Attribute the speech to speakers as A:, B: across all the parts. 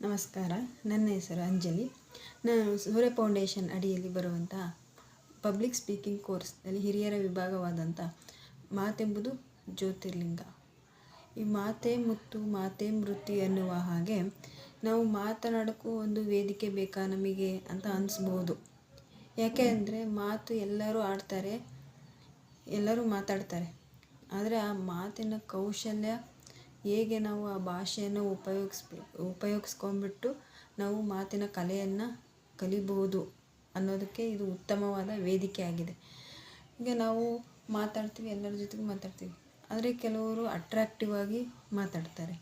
A: ನಮಸ್ಕಾರ, ನನ್ನ ಹೆಸರು ಅಂಜಲಿ. ನಾನು ಸೂರ್ಯ ಫೌಂಡೇಶನ್ ಅಡಿಯಲ್ಲಿ ಬರುವಂಥ ಪಬ್ಲಿಕ್ ಸ್ಪೀಕಿಂಗ್ ಕೋರ್ಸ್ನಲ್ಲಿ ಹಿರಿಯರ ವಿಭಾಗವಾದಂಥ ಮಾತೆಂಬುದು ಜ್ಯೋತಿರ್ಲಿಂಗ. ಈ ಮಾತೆ ಮುತ್ತು, ಮಾತೆ ಮೃತ್ಯು ಎನ್ನುವ ಹಾಗೆ ನಾವು ಮಾತನಾಡೋಕ್ಕೂ ಒಂದು ವೇದಿಕೆ ಬೇಕಾ ನಮಗೆ ಅಂತ ಅನಿಸ್ಬೋದು. ಯಾಕೆ ಅಂದರೆ ಮಾತು ಎಲ್ಲರೂ ಆಡ್ತಾರೆ, ಎಲ್ಲರೂ ಮಾತಾಡ್ತಾರೆ. ಆದರೆ ಆ ಮಾತಿನ ಕೌಶಲ್ಯ ಹೇಗೆ ನಾವು ಆ ಭಾಷೆಯನ್ನು ಉಪಯೋಗಿಸ್ಬೇಕು ಉಪಯೋಗಿಸ್ಕೊಂಡ್ಬಿಟ್ಟು ನಾವು ಮಾತಿನ ಕಲೆಯನ್ನು ಕಲಿಬಹುದು ಅನ್ನೋದಕ್ಕೆ ಇದು ಉತ್ತಮವಾದ ವೇದಿಕೆ ಆಗಿದೆ. ಈಗ ನಾವು ಮಾತಾಡ್ತೀವಿ, ಎಲ್ಲರ ಜೊತೆಗೂ ಮಾತಾಡ್ತೀವಿ, ಆದರೆ ಕೆಲವರು ಅಟ್ರಾಕ್ಟಿವ್ ಆಗಿ ಮಾತಾಡ್ತಾರೆ.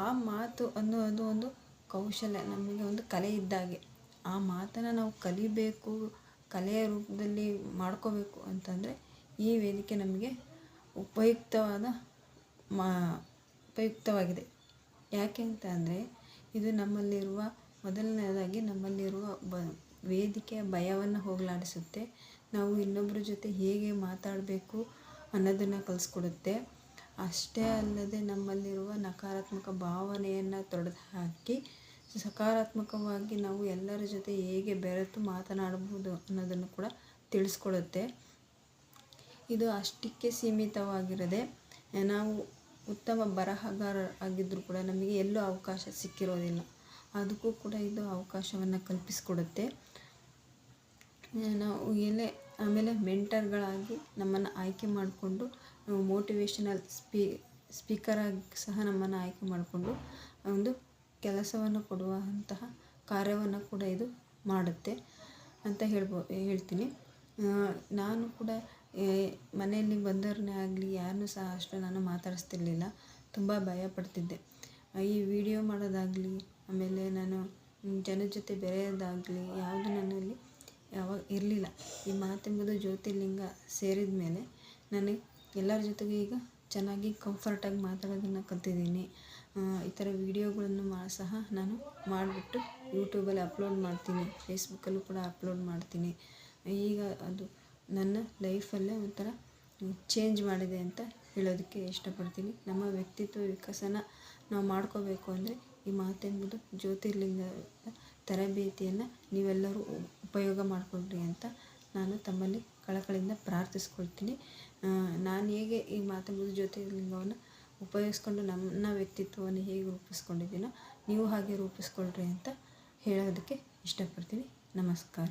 A: ಆ ಮಾತು ಅನ್ನೋದು ಒಂದು ಕೌಶಲ್ಯ, ನಮಗೆ ಒಂದು ಕಲೆ ಇದ್ದಾಗೆ. ಆ ಮಾತನ್ನು ನಾವು ಕಲಿಬೇಕು, ಕಲೆಯ ರೂಪದಲ್ಲಿ ಮಾಡ್ಕೋಬೇಕು ಅಂತಂದರೆ ಈ ವೇದಿಕೆ ನಮಗೆ ಉಪಯುಕ್ತವಾದ ಮಾ, ಉಪಯುಕ್ತವಾಗಿದೆ. ಯಾಕೆ ಅಂತ ಅಂದರೆ, ಇದು ನಮ್ಮಲ್ಲಿರುವ, ಮೊದಲನೇದಾಗಿ ನಮ್ಮಲ್ಲಿರುವ ಬ, ವೇದಿಕೆಯ ಭಯವನ್ನು ಹೋಗಲಾಡಿಸುತ್ತೆ. ನಾವು ಇನ್ನೊಬ್ಬರ ಜೊತೆ ಹೇಗೆ ಮಾತಾಡಬೇಕು ಅನ್ನೋದನ್ನು ಕಲಿಸ್ಕೊಡುತ್ತೆ. ಅಷ್ಟೇ ಅಲ್ಲದೆ ನಮ್ಮಲ್ಲಿರುವ ನಕಾರಾತ್ಮಕ ಭಾವನೆಯನ್ನು ತೊಡೆದು ಹಾಕಿ ಸಕಾರಾತ್ಮಕವಾಗಿ ನಾವು ಎಲ್ಲರ ಜೊತೆ ಹೇಗೆ ಬೆರೆತು ಮಾತನಾಡಬಹುದು ಅನ್ನೋದನ್ನು ಕೂಡ ತಿಳಿಸ್ಕೊಡುತ್ತೆ. ಇದು ಅಷ್ಟಕ್ಕೆ ಸೀಮಿತವಾಗಿರದೆ, ನಾವು ಉತ್ತಮ ಬರಹಗಾರ ಆಗಿದ್ದರೂ ಕೂಡ ನಮಗೆ ಎಲ್ಲೂ ಅವಕಾಶ ಸಿಕ್ಕಿರೋದಿಲ್ಲ. ಅದಕ್ಕೂ ಕೂಡ ಇದು ಅವಕಾಶವನ್ನು ಕಲ್ಪಿಸಿಕೊಡುತ್ತೆ. ನಾವು ಎಲ್ಲೇ ಆಮೇಲೆ ಮೆಂಟರ್ಗಳಾಗಿ ನಮ್ಮನ್ನು ಆಯ್ಕೆ ಮಾಡಿಕೊಂಡು, ನಾವು ಮೋಟಿವೇಶನಲ್ ಸ್ಪೀ ಸ್ಪೀಕರಾಗಿ ಸಹ ನಮ್ಮನ್ನು ಆಯ್ಕೆ ಮಾಡಿಕೊಂಡು, ಒಂದು ಕೆಲಸವನ್ನು ಕೊಡುವಂತಹ ಕಾರ್ಯವನ್ನು ಕೂಡ ಇದು ಮಾಡುತ್ತೆ ಅಂತ ಹೇಳ್ಬೋ, ಹೇಳ್ತೀನಿ. ನಾನು ಕೂಡ ಮನೆಯಲ್ಲಿ ಬಂದವ್ರನ್ನೇ ಆಗಲಿ ಯಾರನ್ನೂ ಸಹ ಅಷ್ಟು ನಾನು ಮಾತಾಡಿಸ್ತಿರ್ಲಿಲ್ಲ. ತುಂಬ ಭಯಪಡ್ತಿದ್ದೆ ಈ ವಿಡಿಯೋ ಮಾಡೋದಾಗಲಿ, ಆಮೇಲೆ ನಾನು ಜನದ ಜೊತೆ ಬೆರೆಯೋದಾಗಲಿ, ಯಾವುದು ನನ್ನಲ್ಲಿ ಯಾವಾಗ ಇರಲಿಲ್ಲ. ಈ ಮಾತೆಂಬುದು ಜ್ಯೋತಿರ್ಲಿಂಗ ಸೇರಿದ ಮೇಲೆ ನನಗೆ ಎಲ್ಲರ ಜೊತೆಗೂ ಈಗ ಚೆನ್ನಾಗಿ ಕಂಫರ್ಟಾಗಿ ಮಾತಾಡೋದನ್ನು ಕಲ್ತಿದ್ದೀನಿ. ಈ ಥರ ವೀಡಿಯೋಗಳನ್ನು ಮಾ, ಸಹ ನಾನು ಮಾಡಿಬಿಟ್ಟು ಯೂಟ್ಯೂಬಲ್ಲಿ ಅಪ್ಲೋಡ್ ಮಾಡ್ತೀನಿ. ಫೇಸ್ಬುಕ್ಕಲ್ಲೂ ಕೂಡ ಅಪ್ಲೋಡ್ ಮಾಡ್ತೀನಿ. ಈಗ ಅದು ನನ್ನ ಲೈಫಲ್ಲೇ ಒಂಥರ ಚೇಂಜ್ ಮಾಡಿದೆ ಅಂತ ಹೇಳೋದಕ್ಕೆ ಇಷ್ಟಪಡ್ತೀನಿ. ನಮ್ಮ ವ್ಯಕ್ತಿತ್ವ ವಿಕಸನ ನಾವು ಮಾಡ್ಕೋಬೇಕು ಅಂದರೆ ಈ ಮಾತೆಂಬುದು ಜ್ಯೋತಿರ್ಲಿಂಗ ತರಬೇತಿಯನ್ನು ನೀವೆಲ್ಲರೂ ಉಪಯೋಗ ಮಾಡಿಕೊಳ್ಳಿ ಅಂತ ನಾನು ತಮ್ಮಲ್ಲಿ ಕಳಕಳಿಯಿಂದ ಪ್ರಾರ್ಥಿಸ್ಕೊಳ್ತೀನಿ. ನಾನು ಹೇಗೆ ಈ ಮಾತೆಂಬುದು ಜ್ಯೋತಿರ್ಲಿಂಗವನ್ನು ಉಪಯೋಗಿಸ್ಕೊಂಡು ನನ್ನ ವ್ಯಕ್ತಿತ್ವವನ್ನು ಹೇಗೆ ರೂಪಿಸ್ಕೊಂಡಿದ್ದೀನೋ ನೀವು ಹಾಗೆ ರೂಪಿಸ್ಕೊಳ್ರಿ ಅಂತ ಹೇಳೋದಕ್ಕೆ ಇಷ್ಟಪಡ್ತೀನಿ. ನಮಸ್ಕಾರ.